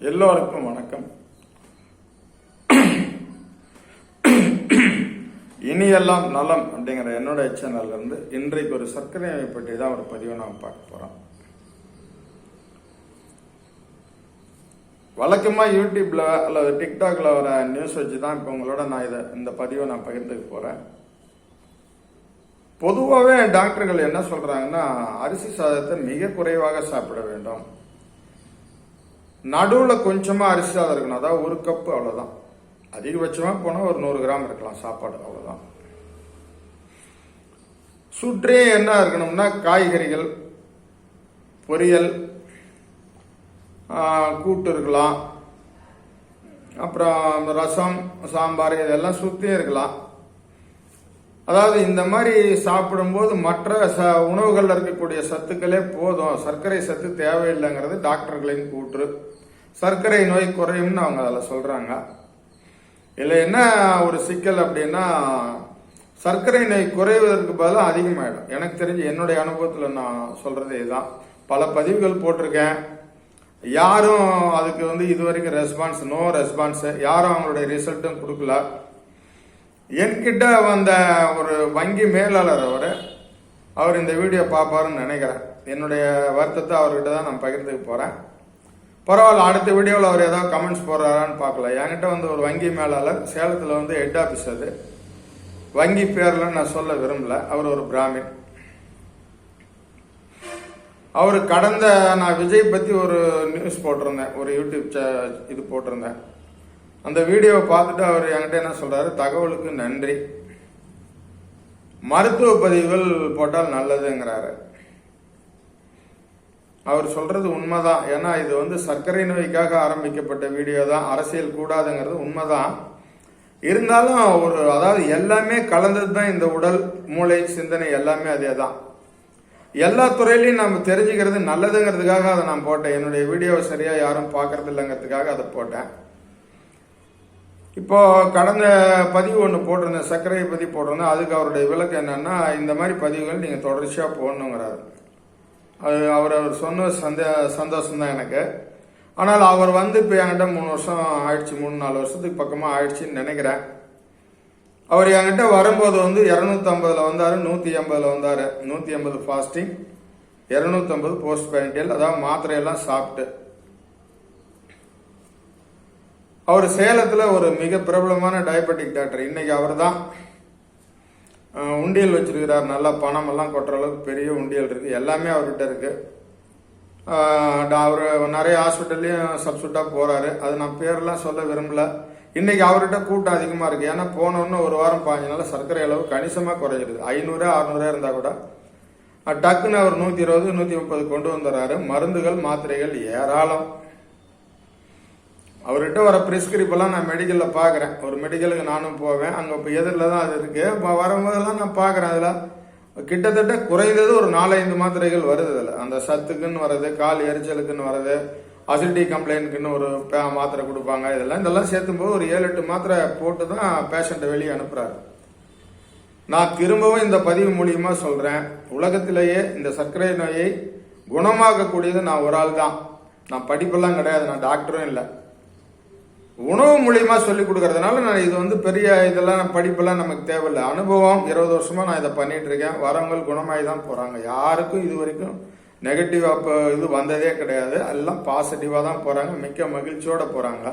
எல்லோருக்கும் வணக்கம். இனியெல்லாம் நலம் அப்படிங்கிற என்னோட சேனல்ல இருந்து இன்றைக்கு ஒரு சர்க்கரை நோய் பற்றி தான் ஒரு பதிவை நாம் பார்க்க போறோம். வழக்கமாக யூடியூப்ல அல்லது டிக்டாக்ல வர நியூஸ் வச்சு தான் இப்போ உங்களோட நான் இதை இந்த பதிவை நான் பகிர்ந்துக்க போறேன். பொதுவாகவே டாக்டர்கள் என்ன சொல்கிறாங்கன்னா அரிசி சாதத்தை மிக குறைவாக சாப்பிட வேண்டும். நடுவில் கொஞ்சமாக அரிசி சாதம் இருக்கணும். அதாவது ஒரு கப்பு அவ்வளோதான் அதிகபட்சமாக போனால் ஒரு நூறு கிராம் இருக்கலாம் சாப்பாடு அவ்வளோதான் சுற்றே என்ன இருக்கணும்னா காய்கறிகள் பொரியல் கூட்டு இருக்கலாம். அப்புறம் ரசம் சாம்பார் இதெல்லாம் சுற்றியும் இருக்கலாம். அதாவது இந்த மாதிரி சாப்பிடும்போது மற்ற ச உணவுகளில் இருக்கக்கூடிய சத்துக்களே போதும். சர்க்கரை சத்து தேவையில்லைங்கிறது டாக்டர்களின் கூற்று. சர்க்கரை நோய் குறையும்னு அவங்க அதில் சொல்கிறாங்க இதில் என்ன ஒரு சிக்கல் அப்படின்னா சர்க்கரை நோய் குறைவதற்கு பதிலாக அதிகமாகிடும் எனக்கு தெரிஞ்சு என்னுடைய அனுபவத்தில் நான் சொல்கிறது இதுதான். பல பதிவுகள் போட்டிருக்கேன். யாரும் அதுக்கு வந்து இது வரைக்கும் ரெஸ்பான்ஸ் நோ ரெஸ்பான்ஸு யாரும் அவங்களுடைய ரிசல்ட்டும் கொடுக்கல. என்கிட்ட வந்த ஒரு வங்கி மேலாளர் அவர் அவர் இந்த வீடியோ பார்ப்பாருன்னு நினைக்கிறேன். என்னுடைய வருத்தத்தை அவர்கிட்ட தான் நான் பகிர்ந்துக்க போகிறேன் பரவாயில்ல அடுத்த வீடியோவில் அவர் ஏதாவது கமெண்ட்ஸ் போடுறாரான்னு பார்க்கல. என்கிட்ட வந்து ஒரு வங்கி மேலாளர் சேலத்தில் வந்து ஹெட் ஆஃபீஸ் அது. வங்கி பேரில் நான் சொல்ல விரும்பல. அவர் ஒரு பிராமின். அவர் கடந்த நான் விஜய் பற்றி ஒரு நியூஸ் போட்டிருந்தேன். ஒரு யூடியூப் சே- இது போட்டிருந்தேன். அந்த வீடியோவை பார்த்துட்டு அவர் என்கிட்ட என்ன சொல்றாரு? தகவலுக்கு நன்றி. மருத்துவ பதிவுகள் போட்டால் நல்லதுங்கிறாரு. அவர் சொல்றது உண்மைதான். ஏன்னா இது வந்து சர்க்கரை நோய்க்காக ஆரம்பிக்கப்பட்ட வீடியோ தான். அரசியல் கூடாதுங்கிறது உண்மைதான். இருந்தாலும் ஒரு அதாவது எல்லாமே கலந்தது தான் இந்த உடல் மூளை சிந்தனை எல்லாமே அதே தான். எல்லா துறையிலையும் நம்ம தெரிஞ்சுக்கிறது நல்லதுங்கிறதுக்காக அதை நான் போட்டேன். என்னுடைய வீடியோவை சரியா யாரும் பார்க்கறது இல்லைங்கிறதுக்காக அதை போட்டேன். இப்போ கடந்த பதிவு ஒன்று போட்டிருந்தேன் சர்க்கரையை பற்றி போட்டிருந்தேன். அதுக்கு அவருடைய விளக்கம் என்னன்னா இந்த மாதிரி பதிவுகள் நீங்கள் தொடர்ச்சியாக போடணுங்கிறாரு. அது அவர் அவர் சொன்ன சந்த சந்தோஷம் தான் எனக்கு. ஆனால் அவர் வந்து இப்போ என்கிட்ட மூணு வருஷம் ஆயிடுச்சு மூணு நாலு வருஷத்துக்கு பக்கமாக ஆயிடுச்சுன்னு நினைக்கிறேன். அவர் என்கிட்ட வரும்போது வந்து இரநூத்தம்பதில் வந்தார் நூற்றி எண்பதில் வந்தார். நூற்றி எண்பது ஃபாஸ்டிங் இரநூத்தம்பது போஸ்ட் பேண்டியல் அதாவது மாத்திரையெல்லாம் சாப்பிட்டு. அவர் சேலத்தில் ஒரு மிக பிரபலமான டயபெட்டிக் டாக்டர் இன்னைக்கு அவர் தான் உண்டியல் வச்சிருக்கிறார். நல்லா பணம் எல்லாம் கொட்டுற அளவுக்கு பெரிய உண்டியல் இருக்குது எல்லாமே அவர்கிட்ட இருக்குது அவர் நிறைய ஹாஸ்பிட்டல்லையும் சப்ஸ்டியூட்டாக போகிறாரு அது நான் பேரெலாம் சொல்ல விரும்பல. இன்னைக்கு அவர்கிட்ட கூட்டம் அதிகமாக இருக்குது ஏன்னா போனோன்னு ஒரு வாரம் பாஞ்சு நாள் சர்க்கரை அளவு கணிசமாக குறைஞ்சிருது. ஐநூறு அறுநூறு இருந்தால் கூட. டக்குன்னு அவர் நூற்றி இருபது நூற்றி முப்பது கொண்டு வந்துடுறாரு. மருந்துகள் மாத்திரைகள் ஏராளம். அவர்கிட்ட வர ப்ரிஸ்கிரிப்பெல்லாம் நான் மெடிக்கலில் பார்க்குறேன். ஒரு மெடிக்கலுக்கு நானும் போவேன். அங்கே இப்போ எதிரில் தான் அது இருக்குது இப்போ வரும்போதெல்லாம் நான் பார்க்குறேன் அதில். கிட்டத்தட்ட குறைந்தது ஒரு நாலஞ்சு மாத்திரைகள் வருது அதில். அந்த சத்துக்குன்னு வர்றது கால் எரிச்சலுக்குன்னு வர்றது அசிடி கம்ப்ளைண்ட்டுக்குன்னு ஒரு பே- மாத்திரை கொடுப்பாங்க. இதெல்லாம் இதெல்லாம் சேர்த்தும்போது ஒரு ஏழு எட்டு மாத்திரை போட்டு தான் பேஷண்ட்டை வெளியே அனுப்புகிறாரு நான் திரும்பவும் இந்த பதிவு மூலியமா சொல்கிறேன் உலகத்திலேயே இந்த சர்க்கரை நோயை குணமாக்கக்கூடியது நான் ஒரு ஆள் தான் நான் படிப்பெல்லாம் கிடையாது. நான் டாக்டரும் இல்லை. உணவு மூலியமா சொல்லி கொடுக்கறதுனால நான் இது வந்து பெரிய இதெல்லாம் படிப்பெல்லாம் நமக்கு தேவையில்லை. அனுபவம் இருபது வருஷமா நான் இதை பண்ணிட்டு இருக்கேன். வரவங்க குணமாகி தான் போறாங்க. யாருக்கும் இது வரைக்கும் நெகட்டிவ் அப்போ இது வந்ததே கிடையாது. எல்லாம் பாசிட்டிவா தான் போறாங்க. மிக்க மகிழ்ச்சியோட போறாங்க.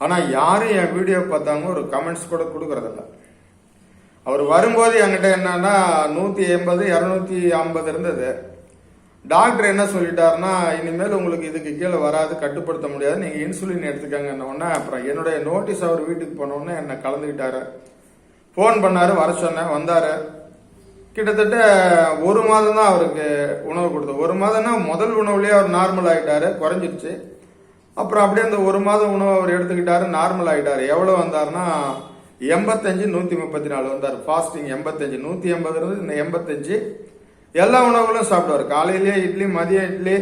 ஆனா யாரும் என் வீடியோ பார்த்தாங்க ஒரு கமெண்ட்ஸ் கூட கொடுக்கறதில்ல. அவர் வரும்போது என்கிட்ட என்னன்னா நூத்தி எண்பது இருநூத்தி ஐம்பது இருந்தது. டாக்டர் என்ன சொல்லிட்டாருன்னா இனிமேல் உங்களுக்கு இதுக்கு கீழே வராது கட்டுப்படுத்த முடியாது. நீங்கள் இன்சுலின் எடுத்துக்கங்க. உடனே அப்புறம் என்னுடைய நோட்டீஸ் அவர் வீட்டுக்கு போனோடனே என்னை கலந்துக்கிட்டாரு. ஃபோன் பண்ணார் வர சொன்னேன் வந்தார். கிட்டத்தட்ட ஒரு மாதம் தான் அவருக்கு உணவு கொடுத்தோம். ஒரு மாதம்னா முதல் உணவுலேயே அவர் நார்மல் ஆகிட்டார் குறைஞ்சிருச்சு. அப்புறம் அப்படியே அந்த ஒரு மாதம் உணவு அவர் எடுத்துக்கிட்டாரு நார்மல் ஆகிட்டார் எவ்வளோ வந்தாருன்னா எண்பத்தஞ்சு நூற்றி முப்பத்தி நாலு வந்தார். ஃபாஸ்டிங் எண்பத்தஞ்சு நூற்றி எண்பது இருந்து எண்பத்தஞ்சு எல்லா உணவுகளும் சாப்பிடுவார். காலையிலேயே இட்லி மதியம் இட்லி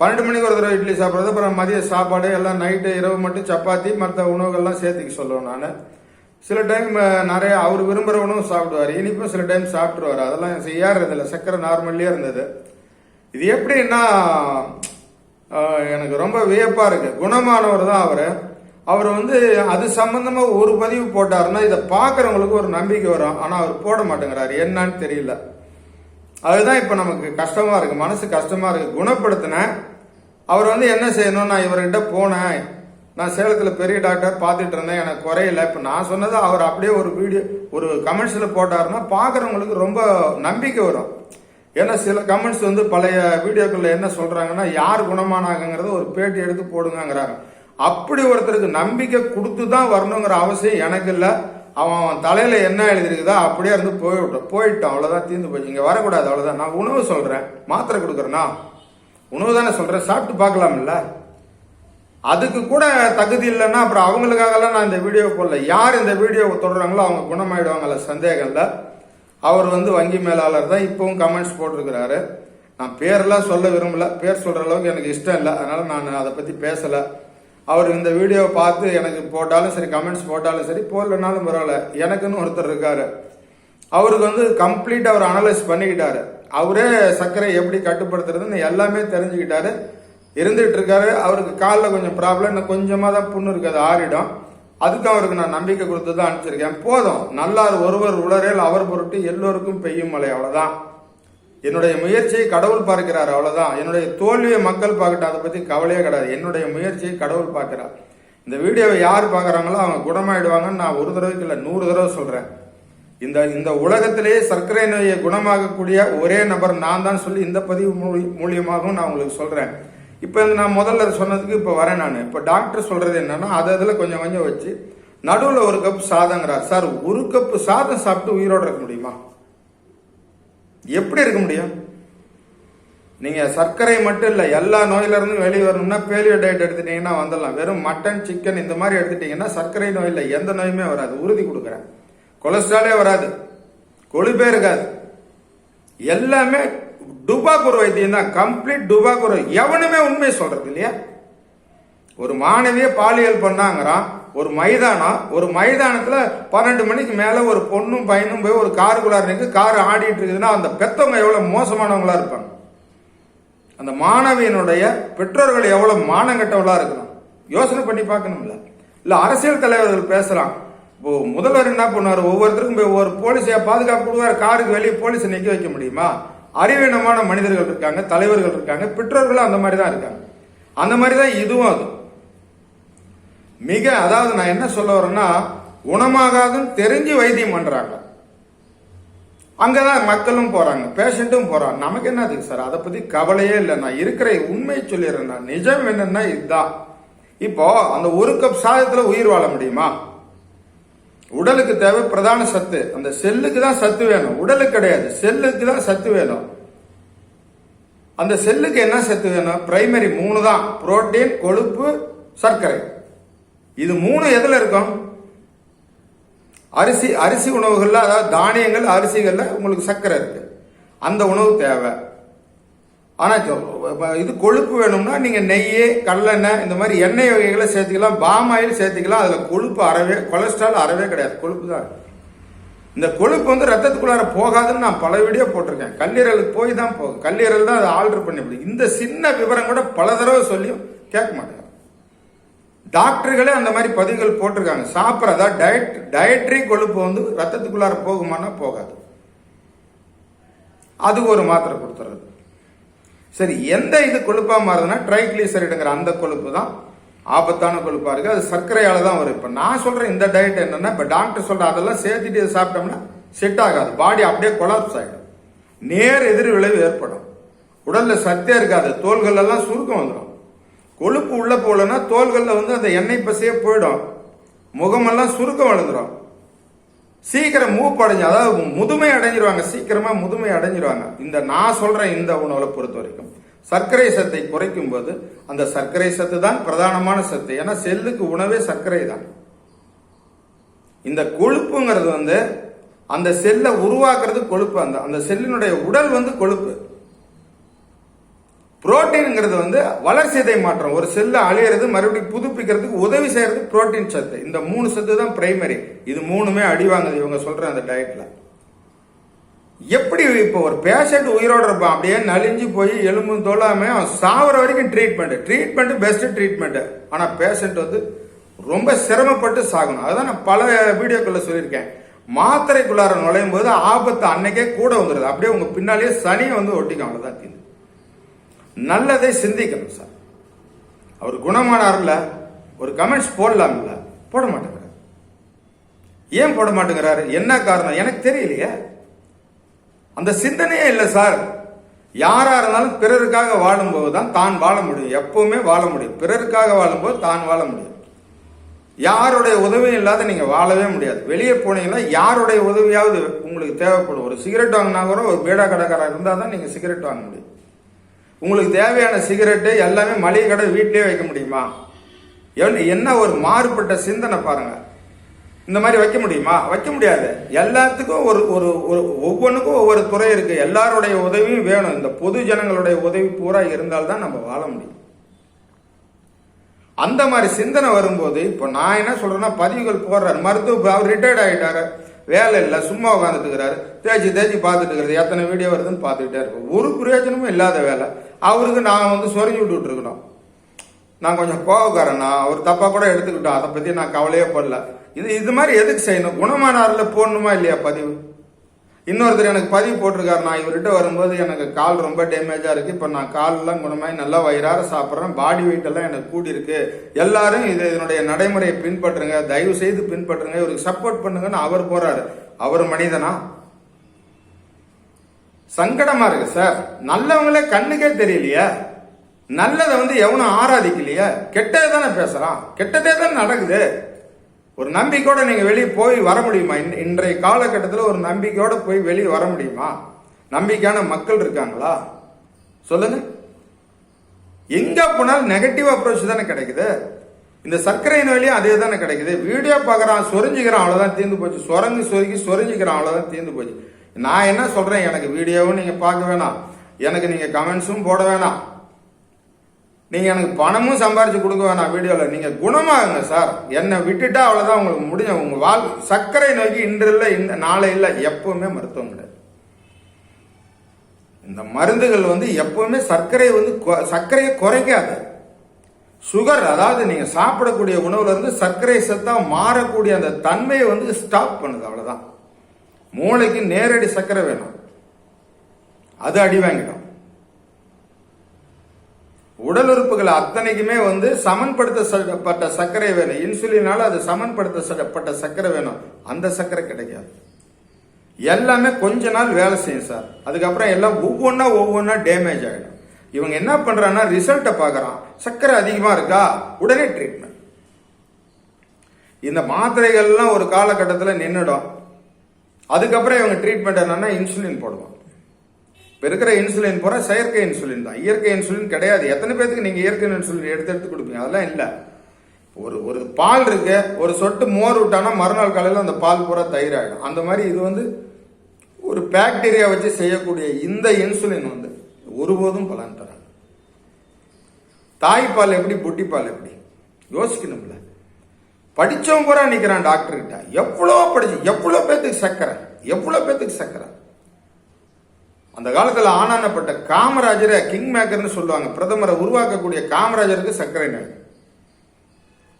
பன்னெண்டு மணிக்கு ஒரு தடவை இட்லி சாப்பிட்றது அப்புறம் மதிய சாப்பாடு எல்லாம் நைட்டு இரவு மட்டும் சப்பாத்தி மற்ற உணவுகள்லாம் சேர்த்துக்க சொல்லுவேன் நான். சில டைம் நிறைய அவர் விரும்புகிற உணவு சாப்பிடுவார். இனிப்பும் சில டைம் சாப்பிட்ருவார் அதெல்லாம் ஏறுறது இல்லை சக்கரை நார்மல்லே இருந்தது. இது எப்படின்னா எனக்கு ரொம்ப வியப்பாக இருக்கு. குணமானவர் தான் அவர். அவர் வந்து அது சம்மந்தமாக ஒரு பதிவு போட்டாருன்னா இதை பார்க்குறவங்களுக்கு ஒரு நம்பிக்கை வரும். ஆனால் அவர் போட மாட்டேங்கிறார். என்னன்னு தெரியல. அதுதான் இப்போ நமக்கு கஷ்டமாக இருக்குது மனசு கஷ்டமாக இருக்குது குணப்படுத்தினேன் அவர் வந்து என்ன செய்யணும்? நான் இவர்கிட்ட போனேன். நான் சேலத்தில் பெரிய டாக்டர் பார்த்துட்டு இருந்தேன். எனக்கு குறையில. இப்போ நான் சொன்னது அவர் அப்படியே ஒரு வீடியோ ஒரு கமெண்ட்ஸில் போட்டாருன்னா பார்க்குறவங்களுக்கு ரொம்ப நம்பிக்கை வரும். ஏன்னா சில கமெண்ட்ஸ் வந்து பழைய வீடியோக்களில் என்ன சொல்கிறாங்கன்னா யார் குணமானாங்கிறத ஒரு பேட்டி எடுத்து போடுங்கிறாங்க அப்படி ஒருத்தருக்கு நம்பிக்கை கொடுத்து தான் வரணுங்கிற அவசியம் எனக்கு இல்லை. அவன் அவன் தலையில் என்ன எழுதிருக்குதோ அப்படியே இருந்து போய்விட்டோம் போயிட்டோம் அவ்வளோதான் தீர்ந்து போச்சு. இங்கே வரக்கூடாது அவ்வளோதான் நான் உணவு சொல்கிறேன் மாத்திரை கொடுக்குறேனா? உணவு தானே சொல்கிறேன் சாப்பிட்டு பார்க்கலாம்ல? அதுக்கு கூட தகுதி இல்லைன்னா அப்புறம் அவங்களுக்காகலாம் நான் இந்த வீடியோ போடல. யார் இந்த வீடியோ தொடர்றாங்களோ அவங்க குணமாயிடுவாங்கல்ல? சந்தேகம் இல்லை அவர் வந்து வங்கி மேலாளர் தான். இப்போவும் கமெண்ட்ஸ் போட்டிருக்கிறாரு. நான் பேரெல்லாம் சொல்ல விரும்பல. பேர் சொல்கிற அளவுக்கு எனக்கு இஷ்டம் இல்லை. அதனால் நான் அதை பற்றி பேசலை. அவர் இந்த வீடியோவை பார்த்து எனக்கு போட்டாலும் சரி கமெண்ட்ஸ் போட்டாலும் சரி போடலனாலும் பரவாயில்ல. எனக்குன்னு ஒருத்தர் இருக்காரு. அவருக்கு வந்து கம்ப்ளீட் அவர் அனலைஸ் பண்ணிக்கிட்டாரு. அவரே சர்க்கரை எப்படி கட்டுப்படுத்துறதுன்னு எல்லாமே தெரிஞ்சுக்கிட்டாரு. இருந்துகிட்டு இருக்காரு. அவருக்கு காலில் கொஞ்சம் ப்ராப்ளம் இன்னும் கொஞ்சமாக தான் புண்ணு இருக்குது அது ஆறிடும். அதுக்கு அவருக்கு நான் நம்பிக்கை கொடுத்து தான் அனுப்பிச்சிருக்கேன். போதும். நல்லார் ஒருவர் உளரேல் அவர் பொருட்டு எல்லோருக்கும் பெய்யும் மழை அவ்வளோதான் என்னுடைய முயற்சியை கடவுள் பார்க்கிறார் அவ்வளவுதான். என்னுடைய தோல்வியை மக்கள் பார்க்கட்டும் அதை பத்தி கவலையே கிடையாது. என்னுடைய முயற்சியை கடவுள் பார்க்கிறார். இந்த வீடியோவை யார் பார்க்குறாங்களோ அவங்க குணமாயிடுவாங்கன்னு நான் ஒரு தடவைக்கு இல்லை நூறு தடவை சொல்கிறேன் இந்த இந்த உலகத்திலேயே சர்க்கரை நோயை குணமாகக்கூடிய ஒரே நபர் நான் தான் சொல்லி இந்த பதிவு மூலி- மூலியமாகவும் நான் உங்களுக்கு சொல்கிறேன் இப்போ இந்த நான் முதல்ல சொன்னதுக்கு இப்போ வரேன் நான். இப்போ டாக்டர் சொல்கிறது என்னன்னா அதை அதில் கொஞ்சம் கொஞ்சம் வச்சு நடுவில் ஒரு கப் சாதங்கிறார். சார் ஒரு கப்பு சாதம் சாப்பிட்டு உயிரோடு இருக்க முடியுமா? எப்படி இருக்க முடியும்? நீங்க சர்க்கரை மட்டும் இல்லை எல்லா நோயிலிருந்தும் வெளியே வரணும்னா பேலியோ டயட் எடுத்துட்டீங்கன்னா வந்துடலாம். வெறும் மட்டன் சிக்கன் இந்த மாதிரி எடுத்துட்டீங்கன்னா சர்க்கரை நோய் இல்லை எந்த நோயுமே வராது. உறுதி கொடுக்குறேன். கொலஸ்ட்ராலே வராது. கொழுப்பே இருக்காது. எல்லாமே டுபாக்குரு வைத்தியம் தான். கம்ப்ளீட் டுபாக்குரு எவனுமே உண்மையை சொல்றது இல்லையா? ஒரு மாணவியை பாலியல் பண்ணாங்கிறான் ஒரு மைதானம் ஒரு மைதானத்துல பன்னெண்டு மணிக்கு மேல ஒரு பொண்ணும் பையனும் போய் ஒரு காருக்குள்ளார நிற்கு கார் ஆடிட்டு இருக்குதுன்னா அந்த பெத்தவங்க எவ்வளவு மோசமானவங்களா இருப்பாங்க? அந்த மாணவியினுடைய பெற்றோர்கள் எவ்வளவு மானங்கட்டவளா இருக்கணும்? யோசனை பண்ணி பார்க்கணும்ல. இல்ல அரசியல் தலைவர்கள் பேசலாம் இப்போ முதல்வர் என்ன பண்ணுவார்? ஒவ்வொருத்தருக்கும் போய் ஒவ்வொரு போலீஸை பாதுகாப்பு கொடுவார். காருக்கு வெளியே போலீஸை நிக்க வைக்க முடியுமா? அறிவீனமான மனிதர்கள் இருக்காங்க தலைவர்கள் இருக்காங்க பெற்றோர்களும் அந்த மாதிரி தான் இருக்காங்க. அந்த மாதிரி தான் இதுவும் அது. மிக அதாவது நான் என்ன சொல்ல வரேன்னா குணமாகாதுன்னு தெரிஞ்சு வைத்தியம் பண்றாங்க. அங்கதான் மக்களும் போறாங்க பேஷண்ட்டும் போறாங்க. நமக்கு என்ன சார்? அதை பத்தி கவலையே இல்லை. நான் இருக்கிற உண்மையை சொல்லிடுறேன். நான் நிஜம் என்னன்னா இதுதான் இப்போ அந்த ஒரு கப் சாதத்துல உயிர் வாழ முடியுமா? உடலுக்கு தேவை பிரதான சத்து. அந்த செல்லுக்கு தான் சத்து வேணும். உடலுக்கு கிடையாது. செல்லுக்கு தான் சத்து வேணும். அந்த செல்லுக்கு என்ன சத்து வேணும்? பிரைமரி மூணு தான். புரோட்டீன் கொழுப்பு சர்க்கரை. இது மூணு எதுல இருக்கும்? அரிசி அரிசி உணவுகளில் அதாவது தானியங்கள் அரிசிகளில் உங்களுக்கு சர்க்கரை இருக்கு. அந்த உணவு தேவை. ஆனால் இது கொழுப்பு வேணும்னா நீங்கள் நெய் கடலெண்ணெய் இந்த மாதிரி எண்ணெய் வகைகளை சேர்த்துக்கலாம். பாம் ஆயில் சேர்த்துக்கலாம். அதில் கொழுப்பு அறவே கொலஸ்ட்ரால் அறவே கிடையாது. கொழுப்பு தான். இந்த கொழுப்பு வந்து ரத்தத்துக்குள்ளார போகாதுன்னு நான் பல வீடியோ போட்டிருக்கேன். கல்லீரலுக்கு போய் தான் போகும். கல்லீரல் தான் அதை ஆல்டர் பண்ணி இந்த சின்ன விவரம் கூட பல தடவை சொல்லியும் கேட்க மாட்டேன். டாக்டர்களே அந்த மாதிரி பதிவுகள் போட்டிருக்காங்க. சாப்பிட்றதா? டயட் டயட்ரி கொழுப்பு வந்து ரத்தத்துக்குள்ளார போகுமானா போகாது. அது ஒரு மாத்திரை கொடுத்துறது. சரி எந்த இது கொழுப்பாக மாறுதுன்னா ட்ரைக்ளிசரைடுங்கிற அந்த கொழுப்பு தான். ஆபத்தான கொழுப்பாக இருக்குது அது சர்க்கரையால் தான் வரும். இப்போ நான் சொல்கிற இந்த டயட் என்னென்னா இப்போ டாக்டர் சொல்கிற அதெல்லாம் சேர்த்துட்டு சாப்பிட்டோம்னா செட் ஆகாது. பாடி அப்படியே கொலாப்ஸ் ஆகிடும் நேர் எதிர் விளைவு ஏற்படும். உடலில் சத்தே இருக்காது. தோள்கள் எல்லாம் சுருக்கம் வந்துடும் கொழுப்பு உள்ள போலன்னா தோள்களில் வந்து அந்த எண்ணெய் பசையே போயிடும். முகமெல்லாம் சுருக்கம் வளர்ந்துடும் சீக்கிரம் மூப்பு அடைஞ்சு அதாவது முதுமை அடைஞ்சிருவாங்க சீக்கிரமா முதுமை அடைஞ்சிருவாங்க. இந்த நான் சொல்ற இந்த உணவுல பொறுத்த வரைக்கும் சர்க்கரை சத்தை குறைக்கும் போது அந்த சர்க்கரை சத்து தான் பிரதானமான சத்து. ஏன்னா செல்லுக்கு உணவே சர்க்கரை தான். இந்த கொழுப்புங்கிறது வந்து அந்த செல்லை உருவாக்குறது கொழுப்பு அந்த அந்த செல்லினுடைய உடல் வந்து கொழுப்பு. புரோட்டீன்ங்கிறது வந்து வளர்சிதை மாற்றம். ஒரு செல்லை அழியிறது மறுபடியும் புதுப்பிக்கிறதுக்கு உதவி செய்யறது புரோட்டீன் சத்து. இந்த மூணு சத்து தான் பிரைமரி இது மூணுமே அடிவாங்குது இவங்க சொல்ற அந்த டயட்ல எப்படி இப்போ ஒரு பேஷண்ட் உயிரோட இருப்பான் அப்படியே நலிஞ்சு போய் எலும்பு தோலாம அவன் சாவர வரைக்கும் ட்ரீட்மெண்ட் ட்ரீட்மெண்ட் பெஸ்ட் ட்ரீட்மெண்ட் ஆனால் பேஷண்ட் வந்து ரொம்ப சிரமப்பட்டு சாகணும். அதுதான் நான் பல வீடியோக்குள்ள சொல்லியிருக்கேன். மாத்திரைக்குள்ளார நுழையும் போது ஆபத்து அன்னைக்கே கூட வந்துடுது அப்படியே உங்க பின்னாலேயே சனியை வந்து ஒட்டிக்கும். அவ்வளோதான் தீர்ந்து நல்லதை சிந்திக்கணும் சார். அவர் குணமானார்ல ஒரு கமெண்ட்ஸ் போடலாம்ல. போட மாட்டேங்கிறார். ஏன் போட மாட்டேங்கிறாரு? என்ன காரணம்? எனக்கு தெரியலையே. அந்த சிந்தனையே இல்லை சார். யாரா இருந்தாலும் பிறருக்காக வாழும்போது தான் தான் வாழ முடியும். எப்பவுமே வாழ முடியும். பிறருக்காக வாழும்போது தான் வாழ முடியும். யாருடைய உதவியும் இல்லாத நீங்க வாழவே முடியாது. வெளியே போனீங்கன்னா யாருடைய உதவியாவது உங்களுக்கு தேவைப்படும். ஒரு சிகரெட் வாங்கினா கூட ஒரு பீடா கடைக்காரர் இருந்தால் தான் நீங்க சிகரெட் வாங்க முடியும். உங்களுக்கு தேவையான சிகரெட்டு எல்லாமே மளிகை கடை வீட்டிலே வைக்க முடியுமா? என்ன- என்ன ஒரு மாறுபட்ட சிந்தனை பாருங்க. இந்த மாதிரி வைக்க முடியுமா? வைக்க முடியாது. எல்லாத்துக்கும் ஒரு ஒரு ஒரு ஒவ்வொன்றுக்கும் ஒவ்வொரு துறை இருக்கு. எல்லாருடைய உதவியும் வேணும். இந்த பொது ஜனங்களுடைய உதவி பூரா இருந்தால்தான் நம்ம வாழ முடியும். அந்த மாதிரி சிந்தனை வரும்போது இப்போ நான் என்ன சொல்றேன்னா பதிவுகள் போடுறாரு. மருத்துவ அவர் ரிட்டையர்ட் ஆகிட்டாரு வேலை இல்லை. சும்மா உட்காந்துட்டு இருக்கிறாரு. தேய்ச்சி தேய்ச்சி பார்த்துட்டு இருக்கிறது. எத்தனை வீடியோ வருதுன்னு பார்த்துக்கிட்டே இருக்கும் ஒரு பிரயோஜனமும் இல்லாத வேலை. அவருக்கு நான் வந்து சொரிஞ்சு விட்டுட்டு இருக்கணும் நான் கொஞ்சம் கோபக்காரண்ணா அவர் தப்பாக கூட எடுத்துக்கிட்டோம். அதை பற்றி நான் கவலையே படல. இது இது மாதிரி எதுக்கு செய்யணும்? குணமானாரில் போடணுமா இல்லையா பதிவு? இன்னொருத்தர் எனக்கு பதிவு போட்டிருக்காரு. நான் இவர்கிட்ட வரும்போது எனக்கு கால் ரொம்ப டேமேஜாக இருக்குது இப்போ நான் கால்லாம் குணமாயி நல்லா வயிறார சாப்பிட்றேன். பாடி வெயிட்டெல்லாம் எனக்கு கூடி இருக்கு. எல்லாரும் இது இதனுடைய நடைமுறையை பின்பற்றுங்க. தயவு செய்து பின்பற்றுங்க. இவருக்கு சப்போர்ட் பண்ணுங்கன்னு அவர் போகிறாரு அவர் மனிதனா? சங்கடமா இருக்கு சார். நல்லவங்களே கண்ணுக்கே தெரியலையே. நல்லதை வந்து எவனும் ஆராதிக்கலையே. கெட்டதை தானே பேசுறான். கெட்டதே தானே நடக்குது. ஒரு நம்பிக்கையோட நீங்க வெளியே போய் வர முடியுமா? இன்- இன்றைய காலகட்டத்தில் ஒரு நம்பிக்கையோட போய் வெளியே வர முடியுமா? நம்பிக்கையான மக்கள் இருக்காங்களா? சொல்லுங்க. எங்க போனாலும் நெகட்டிவ் அப்ரோச் தானே கிடைக்குது. இந்த சர்க்கரை நோயிலையும் அதே தானே கிடைக்குது. வீடியோ பார்க்குறான் சொரிஞ்சுக்கிறான் அவ்வளோதான் தீர்ந்து போச்சு. சொரங்கி சொருகி சொரிஞ்சுக்கிறான் அவ்வளோதான் தீர்ந்து போச்சு. நான் என்ன சொல்றேன்? எனக்கு வீடியோவும் நீங்க பார்க்க வேணாம். எனக்கு நீங்க கமெண்ட்ஸும் போட வேணாம். நீங்க எனக்கு பணமும் சம்பாரிச்சு கொடுக்க வேணாம் வீடியோல. நீங்க குணமாகுங்க சார். என்னை விட்டுட்டா அவ்வளவுதான் உங்களுக்கு முடிஞ்ச உங்க வாழ் சர்க்கரை நோய்க்கு இன்று இல்லை இந்த நாளை இல்லை. எப்பவுமே மருத்துவம் கிடையாது இந்த மருந்துகள் வந்து எப்பவுமே சர்க்கரை வந்து கொ- சர்க்கரையை குறைக்காது. சுகர் அதாவது நீங்க சாப்பிடக்கூடிய உணவுல இருந்து சர்க்கரை சத்தா மாறக்கூடிய அந்த தன்மையை வந்து ஸ்டாப் பண்ணுது அவ்வளவுதான். மூளைக்கு நேரடி சக்கரை வேணும். அது அடி வாங்கிடும். உடல் உறுப்புகள் அத்தனைக்குமே வந்து சமன்படுத்தப்பட்ட சர்க்கரை வேணும். இன்சுலினால அது சமன்படுத்தப்பட்ட சர்க்கரை வேணும். அந்த சர்க்கரை கிடைக்காது. எல்லாமே கொஞ்ச நாள் வேலை செய்யும் சார். அதுக்கப்புறம் எல்லாம் ஒவ்வொன்றா ஒவ்வொன்றா டேமேஜ் ஆகிடும் இவங்க என்ன பண்ணுறான்னா ரிசல்ட்டை பார்க்கறான். சர்க்கரை அதிகமா இருக்கா? உடனே ட்ரீட்மெண்ட் இந்த மாத்திரைகள்லாம் ஒரு காலகட்டத்தில் நின்றுடும் அதுக்கப்புறம் இவங்க ட்ரீட்மெண்ட் என்னன்னா இன்சுலின் போடுவாங்க. இப்போ இருக்கிற இன்சுலின் போற செயற்கை இன்சுலின் தான். இயற்கை இன்சுலின் கிடையாது. எத்தனை பேருக்கு நீங்க இயற்கை இன்சுலின் எடுத்து எடுத்து கொடுப்பீங்க? அதெல்லாம் இல்லை. ஒரு ஒரு பால் இருக்கு. ஒரு சொட்டு மோர் விட்டானா மறுநாள் காலையில் அந்த பால் பூரா தயிர் ஆகிடும் அந்த மாதிரி இது வந்து ஒரு பாக்டீரியா வச்சு செய்யக்கூடிய இந்த இன்சுலின் வந்து ஒருபோதும் பலன் தராது. தாய்ப்பால் எப்படி புட்டிப்பால் எப்படி? யோசிக்கணும்ல படித்தவன் பூரா நிற்கிறான் டாக்டர்கிட்ட எவ்வளோ படிச்சு எவ்வளோ பேத்துக்கு சக்கரை? எவ்வளோ பேத்துக்கு சக்கரை? அந்த காலத்தில் ஆனானப்பட்ட காமராஜரை கிங் மேக்கர்னு சொல்லுவாங்க. பிரதமரை உருவாக்கக்கூடிய காமராஜருக்கு சர்க்கரை நோய்.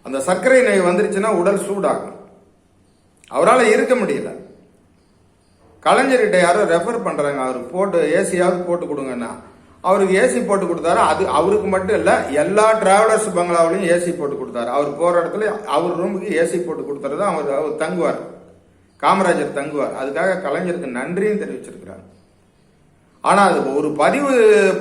அந்த சர்க்கரை நோய் வந்துருச்சுன்னா உடல் சூடாகும். அவரால் இருக்க முடியல. கலைஞர்கிட்ட யாரோ ரெஃபர் பண்ணுறாங்க அவர் போட்டு ஏசியாவது போட்டு கொடுங்கன்னா. அவருக்கு ஏசி போட்டு கொடுத்தாரு. அது அவருக்கு மட்டும் இல்லை எல்லா டிராவலர்ஸ் பங்களாவிலையும் ஏசி போட்டு கொடுத்தாரு. அவர் போகிற இடத்துல அவர் ரூமுக்கு ஏசி போட்டு கொடுத்தாரு தான் அவர் அவர் தங்குவார். காமராஜர் தங்குவார். அதுக்காக கலைஞருக்கு நன்றியும் தெரிவிச்சிருக்கிறார். ஆனால் அது ஒரு பதிவு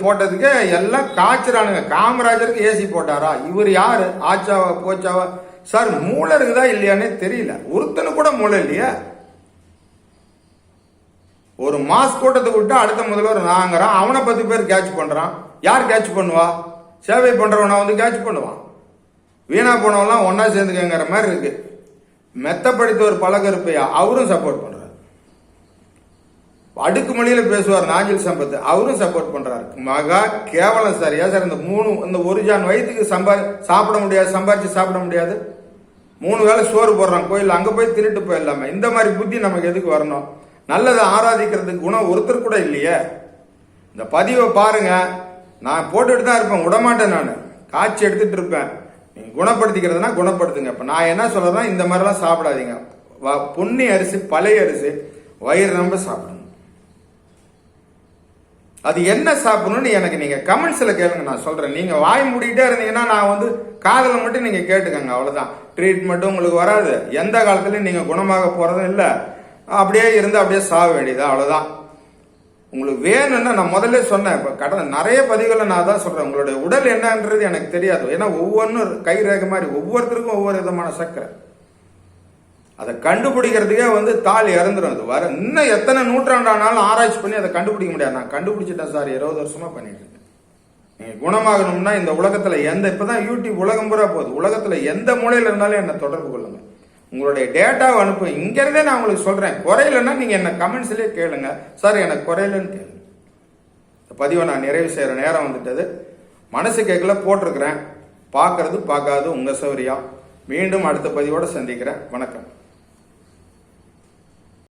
போட்டதுக்கு எல்லாம் காய்ச்சறானுங்க. காமராஜருக்கு ஏசி போட்டாரா? இவர் யார்? ஆச்சாவா போச்சாவா? சார் மூளை இருக்குதா இல்லையானே தெரியல. ஒருத்தனு கூட மூளை இல்லையா. ஒரு மாஸ் கூட்டத்தை விட்டு அடுத்த முதல்வர் நாங்கிறான். அவனை பத்து பேர் கேட்ச் பண்றான். யார் கேட்ச் பண்ணுவா? சேவை பண்றவனா வந்து கேட்ச் பண்ணுவான் வீணா போனவெல்லாம் ஒன்னா சேர்ந்துக்கங்கிற மாதிரி இருக்கு. மெத்தப்படுத்த படித்த ஒரு பழகருப்பையா அவரும் சப்போர்ட் பண்றாரு. அடுக்கு மொழியில பேசுவார் நாஞ்சில் சம்பத். அவரும் சப்போர்ட் பண்றாரு. மகா கேவலம் சார். ஏன் சார் இந்த மூணு இந்த ஒரு ஜான் வயிற்றுக்கு சம்பா சாப்பிட முடியாது சம்பாரிச்சு சாப்பிட முடியாது? மூணு வேளை சோறு போடுறான். கோயில் அங்க போய் திருட்டு போயிடலாமே. இந்த மாதிரி புத்தி நமக்கு எதுக்கு வரணும்? நல்லதை ஆராதிக்கிறதுக்கு குணம் ஒருத்தர் கூட இல்லையே. இந்த பதிவை பாருங்க. நான் போட்டுட்டு தான் இருப்பேன். விடமாட்டேன் நான். காய்ச்சி எடுத்துட்டு இருப்பேன். நீங்க குணப்படுத்திக்கிறதுனா குணப்படுத்துங்க. இப்போ நான் என்ன சொல்றேன்னா இந்த மாதிரிலாம் சாப்பிடாதீங்க. வ- பொன்னி அரிசி பழைய அரிசி வயிறு ரொம்ப சாப்பிடுங்க. அது என்ன சாப்பிடணும்னு எனக்கு நீங்க கமெண்ட்ஸில் கேளுங்க. நான் சொல்றேன். நீங்க வாய் மூடிக்கிட்டே இருந்தீங்கன்னா நான் வந்து காதல மட்டும் நீங்க கேட்டுக்கங்க. அவ்வளவுதான். ட்ரீட்மெண்ட்டும் உங்களுக்கு வராது. எந்த காலத்துலையும் நீங்க குணமாக போறதும் இல்லை. அப்படியே இருந்து அப்படியே சாக வேண்டியது அவ்வளோதான் உங்களுக்கு வேணும்னா நான் முதல்ல சொன்னேன் இப்போ கடந்த நிறைய பதிவுகளை நான் தான் சொல்கிறேன் உங்களுடைய உடல் என்னன்றது எனக்கு தெரியாது. ஏன்னா ஒவ்வொன்றும் கை ரேகை மாதிரி ஒவ்வொருத்தருக்கும் ஒவ்வொரு விதமான சக்கரை அதை கண்டுபிடிக்கிறதுக்கே வந்து தாள் இறந்துரும் அது. வர இன்னும் எத்தனை நூற்றாண்டானாலும் ஆராய்ச்சி பண்ணி அதை கண்டுபிடிக்க முடியாது. நான் கண்டுபிடிச்சிட்டேன் சார் இருபது வருஷமா பண்ணிட்டு இருக்கேன். நீங்க குணமாகணும்னா இந்த உலகத்துல எந்த இப்பதான் யூடியூப் உலகம் பூரா போகுது. உலகத்துல எந்த மூலையில இருந்தாலும் என்ன தொடர்பு கொள்ளுங்க. உங்களுடைய டேட்டாவை அனுப்பு. இங்கேருந்தே நான் உங்களுக்கு சொல்றேன். குறையலன்னா நீங்க என்ன கமெண்ட்ஸ்லேயே கேளுங்க. சார் எனக்கு குறையலன்னு கேளுங்க இந்த பதிவை நான் நிறைவு செய்யற நேரம் வந்துட்டது. மனசு கேட்கல போட்டிருக்கிறேன். பார்க்கறது பார்க்காது உங்க சௌரியம் மீண்டும் அடுத்த பதிவோட சந்திக்கிறேன். வணக்கம்.